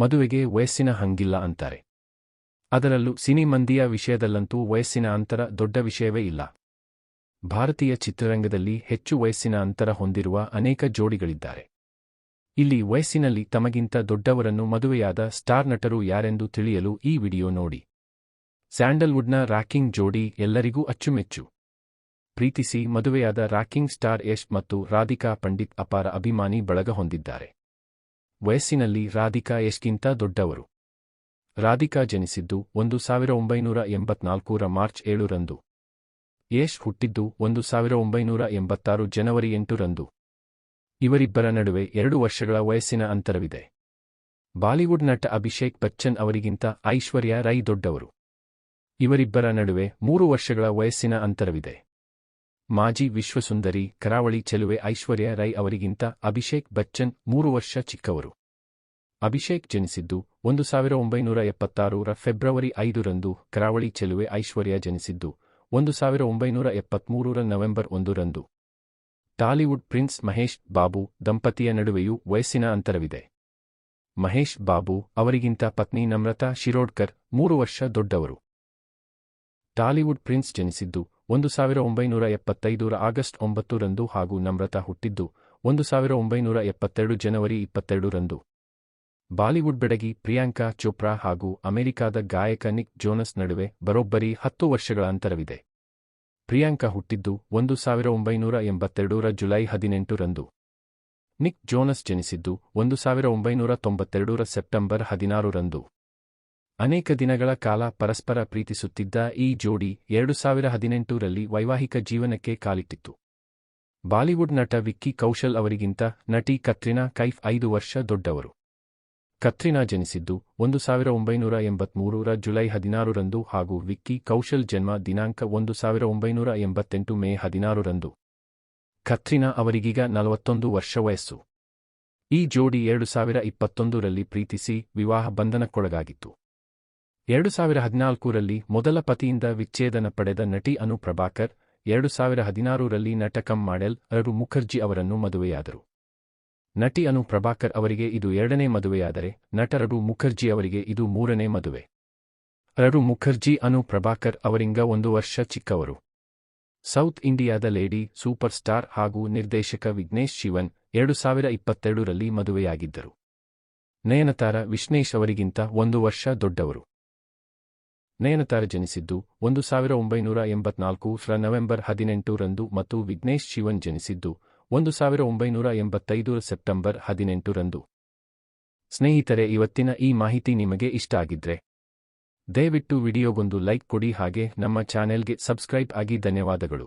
ಮದುವೆಗೆ ವಯಸ್ಸಿನ ಹಂಗಿಲ್ಲ ಅಂತಾರೆ. ಅದರಲ್ಲೂ ಸಿನಿಮಂದಿಯ ವಿಷಯದಲ್ಲಂತೂ ವಯಸ್ಸಿನ ಅಂತರ ದೊಡ್ಡ ವಿಷಯವೇ ಇಲ್ಲ. ಭಾರತೀಯ ಚಿತ್ರರಂಗದಲ್ಲಿ ಹೆಚ್ಚು ವಯಸ್ಸಿನ ಅಂತರ ಹೊಂದಿರುವ ಅನೇಕ ಜೋಡಿಗಳಿದ್ದಾರೆ. ಇಲ್ಲಿ ವಯಸ್ಸಿನಲ್ಲಿ ತಮಗಿಂತ ದೊಡ್ಡವರನ್ನು ಮದುವೆಯಾದ ಸ್ಟಾರ್ ನಟರು ಯಾರೆಂದು ತಿಳಿಯಲು ಈ ವಿಡಿಯೋ ನೋಡಿ. ಸ್ಯಾಂಡಲ್ವುಡ್ನ ರಾಕಿಂಗ್ ಜೋಡಿ ಎಲ್ಲರಿಗೂ ಅಚ್ಚುಮೆಚ್ಚು. ಪ್ರೀತಿಸಿ ಮದುವೆಯಾದ ರಾಕಿಂಗ್ ಸ್ಟಾರ್ ಯಶ್ ಮತ್ತು ರಾಧಿಕಾ ಪಂಡಿತ್ ಅಪಾರ ಅಭಿಮಾನಿ ಬಳಗ ಹೊಂದಿದ್ದಾರೆ. ವಯಸ್ಸಿನಲ್ಲಿ ರಾಧಿಕಾ ಯಶ್ಗಿಂತ ದೊಡ್ಡವರು. ರಾಧಿಕಾ ಜನಿಸಿದ್ದು ಒಂದು ಸಾವಿರ ಒಂಬೈನೂರ ಎಂಬತ್ನಾಲ್ಕೂರ ಮಾರ್ಚ್ ಏಳರಂದು. ಯಶ್ ಹುಟ್ಟಿದ್ದು ಒಂದು ಸಾವಿರ ಒಂಬೈನೂರ ಎಂಬತ್ತಾರು ಜನವರಿ ಎಂಟರಂದು. ಇವರಿಬ್ಬರ ನಡುವೆ ಎರಡು ವರ್ಷಗಳ ವಯಸ್ಸಿನ ಅಂತರವಿದೆ. ಬಾಲಿವುಡ್ ನಟ ಅಭಿಷೇಕ್ ಬಚ್ಚನ್ ಅವರಿಗಿಂತ ಐಶ್ವರ್ಯ ರೈ ದೊಡ್ಡವರು. ಇವರಿಬ್ಬರ ನಡುವೆ ಮೂರು ವರ್ಷಗಳ ವಯಸ್ಸಿನ ಅಂತರವಿದೆ. ಮಾಜಿ ವಿಶ್ವಸುಂದರಿ ಕರಾವಳಿ ಚೆಲುವೆ ಐಶ್ವರ್ಯ ರೈ ಅವರಿಗಿಂತ ಅಭಿಷೇಕ್ ಬಚ್ಚನ್ ಮೂರು ವರ್ಷ ಚಿಕ್ಕವರು. ಅಭಿಷೇಕ್ ಜನಿಸಿದ್ದು ಒಂದು ಸಾವಿರ ಒಂಬೈನೂರ ಎಪ್ಪತ್ತಾರರ ಫೆಬ್ರವರಿ ಐದರಂದು ಕರಾವಳಿ ಚೆಲುವೆ ಐಶ್ವರ್ಯ ಜನಿಸಿದ್ದು ಒಂದು ಸಾವಿರ ಒಂಬೈನೂರ ಎಪ್ಪತ್ಮೂರರ ನವೆಂಬರ್ ಒಂದರಂದು ಟಾಲಿವುಡ್ ಪ್ರಿನ್ಸ್ ಮಹೇಶ್ ಬಾಬು ದಂಪತಿಯ ನಡುವೆಯೂ ವಯಸ್ಸಿನ ಅಂತರವಿದೆ. ಮಹೇಶ್ ಬಾಬು ಅವರಿಗಿಂತ ಪತ್ನಿ ನಮ್ರತಾ ಶಿರೋಡ್ಕರ್ ಮೂರು ವರ್ಷ ದೊಡ್ಡವರು. ಟಾಲಿವುಡ್ ಪ್ರಿನ್ಸ್ ಜನಿಸಿದ್ದು ಒಂದು ಸಾವಿರ ಒಂಬೈನೂರ ಎಪ್ಪತ್ತೈದರ ಆಗಸ್ಟ್ ಒಂಬತ್ತರಂದು ಹಾಗೂ ನಮ್ರತಾ ಹುಟ್ಟಿದ್ದು ಒಂದು ಸಾವಿರ ಒಂಬೈನೂರ ಎಪ್ಪತ್ತೆರಡು ಜನವರಿ ಇಪ್ಪತ್ತೆರಡರಂದು. ಬಾಲಿವುಡ್ ಬೆಡಗಿ ಪ್ರಿಯಾಂಕಾ ಚೋಪ್ರಾ ಹಾಗೂ ಅಮೆರಿಕಾದ ಗಾಯಕ ನಿಕ್ ಜೋನಸ್ ನಡುವೆ ಬರೋಬ್ಬರಿ ಹತ್ತು ವರ್ಷಗಳ ಅಂತರವಿದೆ. ಪ್ರಿಯಾಂಕಾ ಹುಟ್ಟಿದ್ದು ಒಂದು ಸಾವಿರ ಒಂಬೈನೂರ ಎಂಬತ್ತೆರಡರ ಜುಲೈ ಹದಿನೆಂಟರಂದು. ನಿಕ್ ಜೋನಸ್ ಜನಿಸಿದ್ದು ಒಂದು ಸಾವಿರ ಒಂಬೈನೂರ ತೊಂಬತ್ತೆರಡರ ಸೆಪ್ಟೆಂಬರ್ ಹದಿನಾರರಂದು ಅನೇಕ ದಿನಗಳ ಕಾಲ ಪರಸ್ಪರ ಪ್ರೀತಿಸುತ್ತಿದ್ದ ಈ ಜೋಡಿ ಎರಡು ಸಾವಿರ ಹದಿನೆಂಟರಲ್ಲಿ ವೈವಾಹಿಕ ಜೀವನಕ್ಕೆ ಕಾಲಿಟ್ಟಿತ್ತು. ಬಾಲಿವುಡ್ ನಟ ವಿಕ್ಕಿ ಕೌಶಲ್ ಅವರಿಗಿಂತ ನಟಿ ಕತ್ರಿನಾ ಕೈಫ್ ಐದು ವರ್ಷ ದೊಡ್ಡವರು. ಕತ್ರಿನಾ ಜನಿಸಿದ್ದು ಒಂದು ಸಾವಿರ ಒಂಬೈನೂರ ಎಂಬತ್ಮೂರರ ಜುಲೈ ಹದಿನಾರರಂದು ಹಾಗೂ ವಿಕ್ಕಿ ಕೌಶಲ್ ಜನ್ಮ ದಿನಾಂಕ ಒಂದು ಸಾವಿರ ಒಂಬೈನೂರ ಎಂಬತ್ತೆಂಟು ಮೇ ಹದಿನಾರರಂದು. ಕತ್ರಿನಾ ಅವರಿಗೀಗ ನಲವತ್ತೊಂದು ವರ್ಷ ವಯಸ್ಸು. ಈ ಜೋಡಿ ಎರಡು ಸಾವಿರ ಇಪ್ಪತ್ತೊಂದರಲ್ಲಿ ಪ್ರೀತಿಸಿ ವಿವಾಹ ಬಂಧನಕ್ಕೊಳಗಾಗಿತ್ತು. ಎರಡು ಸಾವಿರ ಹದಿನಾಲ್ಕರಲ್ಲಿ ಮೊದಲ ಪತಿಯಿಂದ ವಿಚ್ಛೇದನ ಪಡೆದ ನಟಿ ಅನು ಪ್ರಭಾಕರ್ ಎರಡು ಸಾವಿರ ಹದಿನಾರರಲ್ಲಿ ನಟ ಕಮ್ ಮಾಡೆಲ್ ಅರು ಮುಖರ್ಜಿ ಅವರನ್ನು ಮದುವೆಯಾದರು. ನಟಿ ಅನು ಪ್ರಭಾಕರ್ ಅವರಿಗೆ ಇದು ಎರಡನೇ ಮದುವೆಯಾದರೆ ನಟರರು ಮುಖರ್ಜಿ ಅವರಿಗೆ ಇದು ಮೂರನೇ ಮದುವೆ. ಅರು ಮುಖರ್ಜಿ, ಅನು ಪ್ರಭಾಕರ್ ಅವರಿಂಗ ಒಂದು ವರ್ಷ ಚಿಕ್ಕವರು. ಸೌತ್ ಇಂಡಿಯಾದ ಲೇಡಿ, ಸೂಪರ್ ಸ್ಟಾರ್ ಹಾಗೂ ನಿರ್ದೇಶಕ ವಿಘ್ನೇಶ್ ಶಿವನ್ ಎರಡು ಸಾವಿರ ಇಪ್ಪತ್ತೆರಡರಲ್ಲಿ ಮದುವೆಯಾಗಿದ್ದರು. ನಯನತಾರ ವಿಶ್ನೇಶ್ ಅವರಿಗಿಂತ ಒಂದು ವರ್ಷ ದೊಡ್ಡವರು. ನಯನತಾರ ಜನಿಸಿದ್ದು ಒಂದು ಸಾವಿರ ಒಂಬೈನೂರ ಎಂಬತ್ನಾಲ್ಕು ರ ನವೆಂಬರ್ ಹದಿನೆಂಟರಂದು ಮತ್ತು ವಿಘ್ನೇಶ್ ಶಿವನ್ ಜನಿಸಿದ್ದು ಒಂದು ಸಾವಿರ ಒಂಬೈನೂರ ಎಂಬತ್ತೈದು ಸೆಪ್ಟೆಂಬರ್ ಹದಿನೆಂಟರಂದು ಸ್ನೇಹಿತರೆ, ಇವತ್ತಿನ ಈ ಮಾಹಿತಿ ನಿಮಗೆ ಇಷ್ಟ ಆಗಿದ್ರೆ ದಯವಿಟ್ಟು ವಿಡಿಯೋಗೊಂದು ಲೈಕ್ ಕೊಡಿ ಹಾಗೆ ನಮ್ಮ ಚಾನೆಲ್ಗೆ ಸಬ್ಸ್ಕ್ರೈಬ್ ಆಗಿ ಧನ್ಯವಾದಗಳು.